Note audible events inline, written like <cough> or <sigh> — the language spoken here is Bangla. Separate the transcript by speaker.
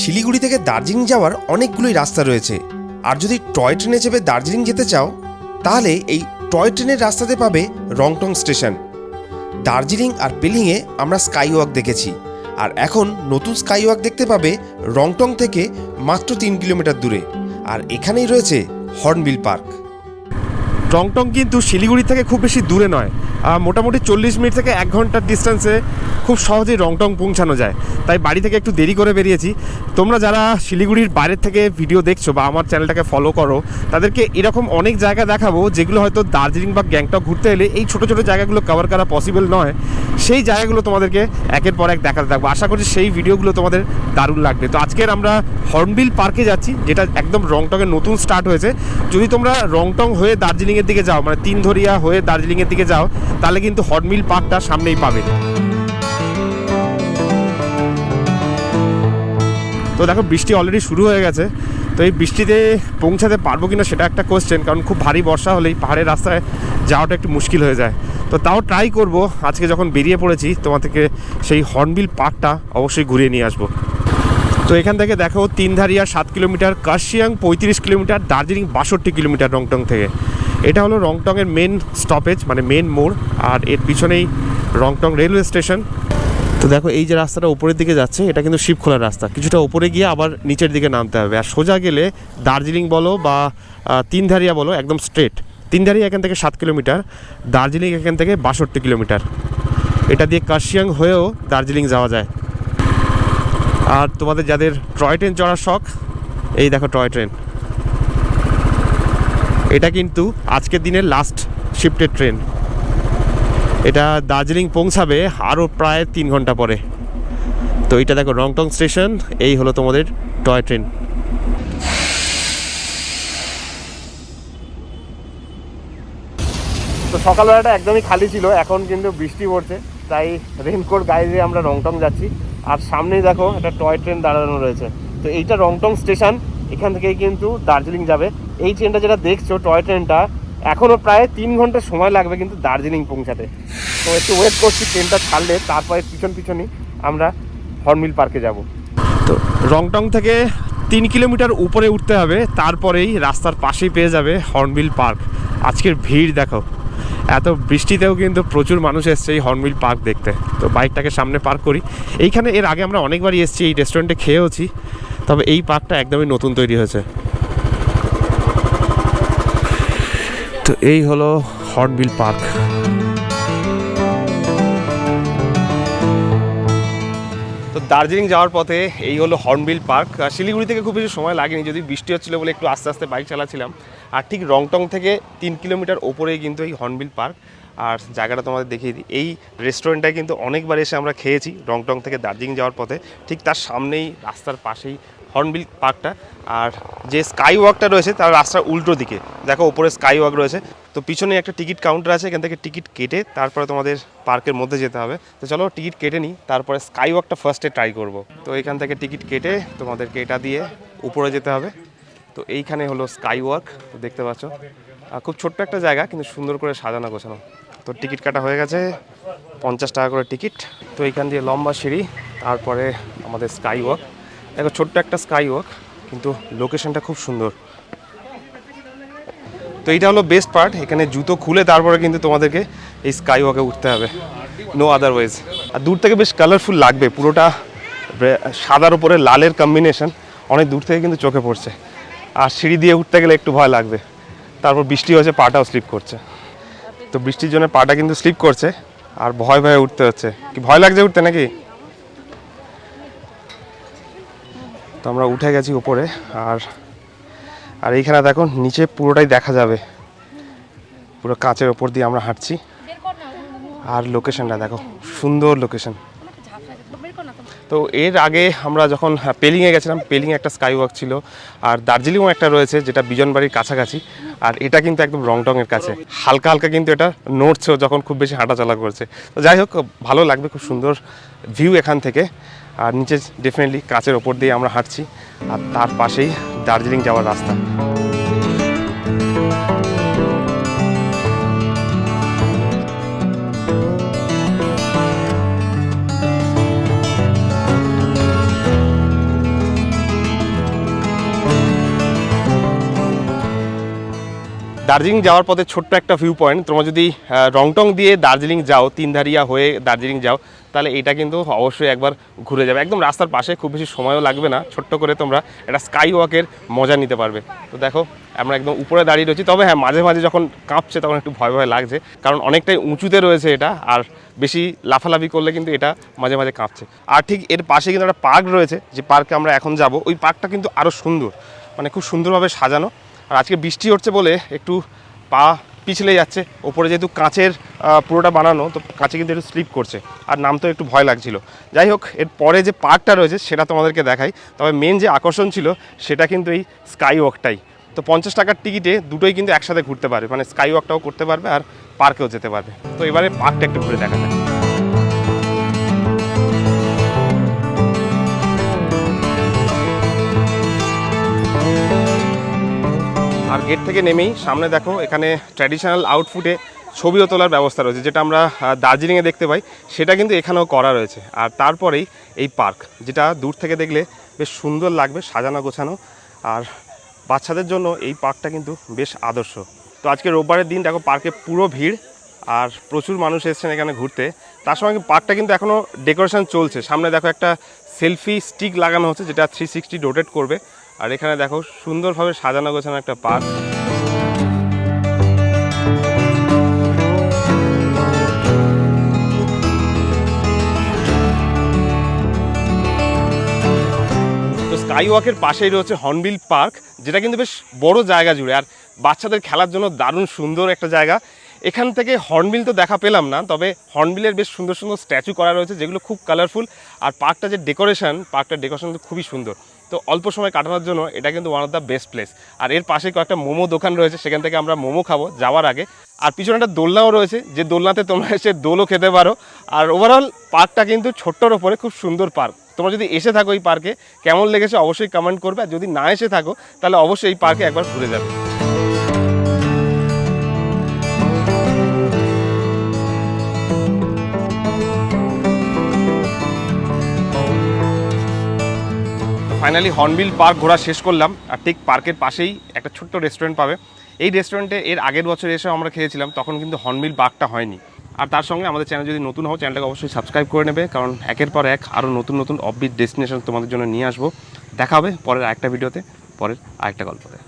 Speaker 1: শিলিগুড়ি থেকে দার্জিলিং যাওয়ার অনেকগুলোই রাস্তা রয়েছে। আর যদি টয় ট্রেনে চেপে দার্জিলিং যেতে চাও, তাহলে এই টয় ট্রেনের রাস্তাতে পাবে রংটং স্টেশন। দার্জিলিং আর পেলিংয়ে আমরা স্কাই ওয়াক দেখেছি। আর এখন নতুন স্কাই ওয়াক দেখতে পাবে রংটং থেকে মাত্র তিন কিলোমিটার দূরে। আর এখানেই রয়েছে হর্নবিল পার্ক। রংটং কিন্তু শিলিগুড়ি থেকে খুব বেশি দূরে নয়। মোটামুটি চল্লিশ মিনিট থেকে এক ঘণ্টার ডিস্টেন্সে খুব সহজেই রংটং পৌঁছানো যায়। তাই বাড়ি থেকে একটু দেরি করে বেরিয়েছি। তোমরা যারা শিলিগুড়ির বাইরের থেকে ভিডিও দেখছ বা আমার চ্যানেলটাকে ফলো করো, তাদেরকে এরকম অনেক জায়গা দেখাবো, যেগুলো হয়তো দার্জিলিং বা গ্যাংটক ঘুরতে এলে এই ছোটো ছোটো জায়গাগুলো কভার করা পসিবল নয়। সেই জায়গাগুলো তোমাদেরকে একের পর এক দেখাতে থাকব। আশা করছি সেই ভিডিওগুলো তোমাদের দারুণ লাগবে। তো আজকের আমরা হর্নবিল পার্কে যাচ্ছি, যেটা একদম রংটংয়ের নতুন স্টার্ট হয়েছে। যদি তোমরা রংটং হয়ে দার্জিলিংয়ের দিকে যাও মানে তিন ধরিয়া হয়ে দার্জিলিংয়ের দিকে যাও তাহলে কিন্তু হর্নবিল পার্কটা সামনেই পাবে। তো দেখো, বৃষ্টি অলরেডি শুরু হয়ে গেছে। তো এই বৃষ্টিতে পৌঁছাতে পারব কিনা সেটা একটা কোশ্চেন কারণ খুব ভারী বর্ষা হলেই পাহাড়ের রাস্তায় যাওয়াটা একটু মুশকিল হয়ে যায়। তো তাও ট্রাই করব। আজকে যখন বেরিয়ে পড়েছি, তোমাদেরকে সেই হর্নবিল পার্কটা অবশ্যই ঘুরিয়ে নিয়ে আসব। তো এখান থেকে দেখো তিনধারিয়া সাত কিলোমিটার কার্শিয়াং পঁয়ত্রিশ কিলোমিটার, দার্জিলিং বাষট্টি কিলোমিটার রংটং থেকে। এটা হলো রংটংয়ের মেন স্টপেজ মানে মেন মোড়, আর এর পিছনেই রংটং রেলওয়ে স্টেশন তো দেখো এই যে রাস্তাটা উপরের দিকে যাচ্ছে, এটা কিন্তু শিবখোলার রাস্তা। কিছুটা উপরে গিয়ে আবার নিচের দিকে নামতে হবে। আর সোজা গেলে দার্জিলিং বলো বা তিনধারিয়া বলো, একদম স্ট্রেট তিনধারিয়া এখান থেকে সাত কিলোমিটার, দার্জিলিং এখান থেকে বাষট্টি কিলোমিটার। এটা দিয়ে কার্শিয়াং হয়েও দার্জিলিং যাওয়া যায়। আর তোমাদের যাদের টয় ট্রেন চড়ার শখ, এই দেখো টয় ট্রেন। এটা কিন্তু আজকের দিনের লাস্ট শিফটের ট্রেন এটা দার্জিলিং পৌঁছাবে আরও প্রায় তিন ঘণ্টা পরে। তো এটা দেখো রংটং স্টেশন, এই হলো তোমাদের টয় ট্রেন। তো সকালবেলাটা একদমই খালি ছিল, এখন কিন্তু বৃষ্টি পড়ছে, তাই রেনকোট গায়ে দিয়ে আমরা রংটং যাচ্ছি। আর সামনেই দেখো একটা টয় ট্রেন দাঁড়ানো রয়েছে। তো এইটা রংটং স্টেশন, এখান থেকেই কিন্তু দার্জিলিং যাবে। এই ট্রেনটা যেটা দেখছ টয় ট্রেনটা এখনও প্রায় তিন ঘণ্টা সময় লাগবে কিন্তু দার্জিলিং পৌঁছাতে। তো একটু ওয়েট করছি ট্রেনটা ছাড়লে, তারপরে পিছন পিছনই আমরা হর্নমিল পার্কে যাব। তো রংটং থেকে তিন কিলোমিটার উপরে উঠতে হবে, তারপরেই রাস্তার পাশেই পেয়ে যাবে হর্নবিল পার্ক আজকের ভিড় দেখো। এত বৃষ্টিতেও কিন্তু প্রচুর মানুষ এসছে এই হর্নবিল পার্ক দেখতে। তো বাইকটাকে সামনে পার্ক করি। এইখানে এর আগে আমরা অনেকবারই এসেছি, এই রেস্টুরেন্টে খেয়েওছি, তবে এই পার্কটা একদমই নতুন তৈরি হয়েছে। তো এই হলো হর্নবিল পার্ক। দার্জিলিং যাওয়ার পথে এই হলো হর্নবিল পার্ক। আর শিলিগুড়ি থেকে খুব বেশি সময় লাগেনি যদি বৃষ্টি হচ্ছিল বলে একটু আস্তে আস্তে বাইক চালাচ্ছিলাম। আর ঠিক রংটং থেকে তিন কিলোমিটার ওপরেই কিন্তু এই হর্নবিল পার্ক। আর জায়গাটা তোমাদের দেখিয়ে দিই, এই রেস্টুরেন্টটায় কিন্তু অনেকবার এসে আমরা খেয়েছি রংটং থেকে দার্জিলিং যাওয়ার পথে। ঠিক তার সামনেই রাস্তার পাশেই হর্নবিল পার্কটা। আর যে স্কাই ওয়াকটা রয়েছে তার রাস্তার উল্টো দিকে। দেখো ওপরে স্কাই ওয়াক রয়েছে তো পিছনে একটা টিকিট কাউন্টার আছে, এখান থেকে টিকিট কেটে তারপরে তোমাদের পার্কের মধ্যে যেতে হবে। তো চলো টিকিট কেটে নিই, তারপরে স্কাই ওয়াকটা ফার্স্টে ট্রাই করব। তো এখান থেকে টিকিট কেটে তোমাদেরকে এটা দিয়ে উপরে যেতে হবে। তো এইখানে হলো স্কাই ওয়াক তো দেখতে পাচ্ছ। খুব ছোট্ট একটা জায়গা, কিন্তু সুন্দর করে সাজানো গোছানো। তো টিকিট কাটা হয়ে গেছে, পঞ্চাশ টাকা করে টিকিট। তো এইখান দিয়ে লম্বা সিঁড়ি, তারপরে আমাদের স্কাই ওয়াক দেখো, ছোট্ট একটা স্কাই ওয়াক কিন্তু লোকেশনটা খুব সুন্দর। তো এইটা হলো বেস্ট পার্ট এখানে জুতো খুলে তারপরে কিন্তু তোমাদেরকে এই স্কাই ওয়াকে উঠতে হবে। নো আদারওয়াইজ আর দূর থেকে বেশ কালারফুল লাগবে, পুরোটা সাদার উপরে লালের কম্বিনেশন অনেক দূর থেকে কিন্তু চোখে পড়ছে। আর সিঁড়ি দিয়ে উঠতে গেলে একটু ভয় লাগবে। তারপর বৃষ্টি হচ্ছে পাটাও স্লিপ করছে। তো বৃষ্টির জন্য পাটা কিন্তু স্লিপ করছে, আর ভয় ভয়ে উঠতে হচ্ছে। কি ভয় লাগছে উঠতে নাকি? তো আমরা উঠে গেছি উপরে, আর আর এইখানে দেখো নিচে পুরোটাই দেখা যাবে। পুরো কাঁচের ওপর দিয়ে আমরা হাঁটছি। আর লোকেশনটা দেখো সুন্দর লোকেশন তো এর আগে আমরা যখন হ্যাঁ, পেলিংয়ে গেছিলাম পেলিংয়ে একটা স্কাই ওয়াক ছিল। আর দার্জিলিংও একটা রয়েছে যেটা বিজনবাড়ির কাছাকাছি। আর এটা কিন্তু একদম রংটংয়ের কাছে। হালকা হালকা কিন্তু এটা নড়ছেও যখন খুব বেশি হাঁটাচলা করছে। তো যাই হোক ভালো লাগবে খুব সুন্দর ভিউ এখান থেকে। আর নিচে ডেফিনেটলি কাঁচের ওপর দিয়ে আমরা হাঁটছি আর তার পাশেই দার্জিলিং যাওয়ার রাস্তা।
Speaker 2: দার্জিলিং যাওয়ার পথে ছোট্ট একটা ভিউ পয়েন্ট তোমরা যদি রংটং দিয়ে দার্জিলিং যাও, তিনধারিয়া হয়ে দার্জিলিং যাও, তাহলে এটা কিন্তু অবশ্যই একবার ঘুরে যাবে। একদম রাস্তার পাশে খুব বেশি সময়ও লাগবে না, ছোট্ট করে তোমরা একটা স্কাই ওয়াকের মজা নিতে পারবে। তো দেখো, আমরা একদম উপরে দাঁড়িয়ে রয়েছি। তবে হ্যাঁ মাঝে মাঝে যখন কাঁপছে তখন একটু ভয় ভয় লাগছে, কারণ অনেকটাই উঁচুতে রয়েছে এটা, আর বেশি লাফালাফি করলে কিন্তু এটা মাঝে মাঝে কাঁপছে। আর ঠিক এর পাশে কিন্তু একটা পার্ক রয়েছে, যে পার্কে আমরা এখন যাব। ওই পার্কটা কিন্তু আরও সুন্দর মানে খুব সুন্দরভাবে সাজানো। আর আজকে বৃষ্টি হচ্ছে বলে একটু পা পিছলে যাচ্ছে। ওপরে যেহেতু কাঁচের পুরোটা বানানো, তো কাঁচে কিন্তু একটু স্লিপ করছে। আর নাম তো একটু ভয় লাগছিল। যাই হোক, এর পরে যে পার্কটা রয়েছে সেটা তোমাদেরকে দেখাই। তবে মেন যে আকর্ষণ ছিল সেটা কিন্তু এই স্কাই ওয়াকটাই তো পঞ্চাশ টাকার টিকিটে দুটোই কিন্তু একসাথে ঘুরতে পারবে। মানে স্কাই ওয়াকটাও করতে পারবে আর পার্কেও যেতে পারবে। তো এবারে পার্কটা একটু ঘুরে দেখা যায় গেট থেকে নেমেই সামনে দেখো, এখানে ট্র্যাডিশনাল আউটফুটে ছবিও তোলার ব্যবস্থা রয়েছে, যেটা আমরা দার্জিলিংয়ে দেখতে পাই। সেটা কিন্তু এখানেও করা রয়েছে। আর তারপরেই এই পার্ক, যেটা দূর থেকে দেখলে বেশ সুন্দর লাগবে সাজানো গোছানো। আর বাচ্চাদের জন্য এই পার্কটা কিন্তু বেশ আদর্শ। তো আজকে রোববারের দিন দেখো, পার্কে পুরো ভিড় আর প্রচুর মানুষ এসেছেন এখানে ঘুরতে। তার সঙ্গে পার্কটা কিন্তু এখনও ডেকোরেশন চলছে। সামনে দেখো একটা সেলফি স্টিক লাগানো হচ্ছে, যেটা থ্রি সিক্সটি রোটেট করবে। আর এখানে দেখো সুন্দরভাবে সাজানো গোছানো একটা পার্ক। তো স্কাই ওয়াকের পাশেই রয়েছে হর্নবিল পার্ক যেটা কিন্তু বেশ বড় জায়গা জুড়ে। আর বাচ্চাদের খেলার জন্য দারুণ সুন্দর একটা জায়গা। এখান থেকে হর্নবিল তো দেখা পেলাম না, তবে হর্নবিলের বেশ সুন্দর সুন্দর স্ট্যাচু করা রয়েছে, যেগুলো খুব কালারফুল আর পার্কটা যে ডেকোরেশন পার্কটার ডেকোরেশন কিন্তু খুবই সুন্দর। তো অল্প সময় কাটানোর জন্য এটা কিন্তু one of the best place আর এর পাশে কয়েকটা মোমো দোকান রয়েছে, সেখান থেকে আমরা মোমো খাব যাওয়ার আগে। আর পিছনে একটা দোলনাও রয়েছে, যে দোলনাতে তোমরা <laughs> এসে দোলও খেতে পারো। আর ওভারঅল পার্কটা কিন্তু ছোট্টর ওপরে খুব সুন্দর পার্ক তোমরা যদি এসে থাকো এই পার্কে কেমন লেগেছে অবশ্যই কমেন্ট করবে। আর যদি না এসে থাকো, তাহলে অবশ্যই এই পার্কে একবার ঘুরে যাবে। ফাইনালি হর্নবিল পার্ক ঘোরা শেষ করলাম, আর ঠিক পার্কের পাশেই একটা ছোট্ট রেস্টুরেন্ট পাবে। এই রেস্টুরেন্টে এর আগের বছর এসেও আমরা খেয়েছিলাম, তখন কিন্তু হর্নবিল পার্কটা হয়নি। আর তার সঙ্গে আমাদের চ্যানেল যদি নতুন হও চ্যানেলটাকে অবশ্যই সাবস্ক্রাইব করে নেবে, কারণ একের পর এক আরও নতুন নতুন অববিট ডেস্টিনেশন তোমাদের জন্য নিয়ে আসব। দেখা হবে পরের আরেকটা ভিডিওতে পরের আরেকটা গল্পতে।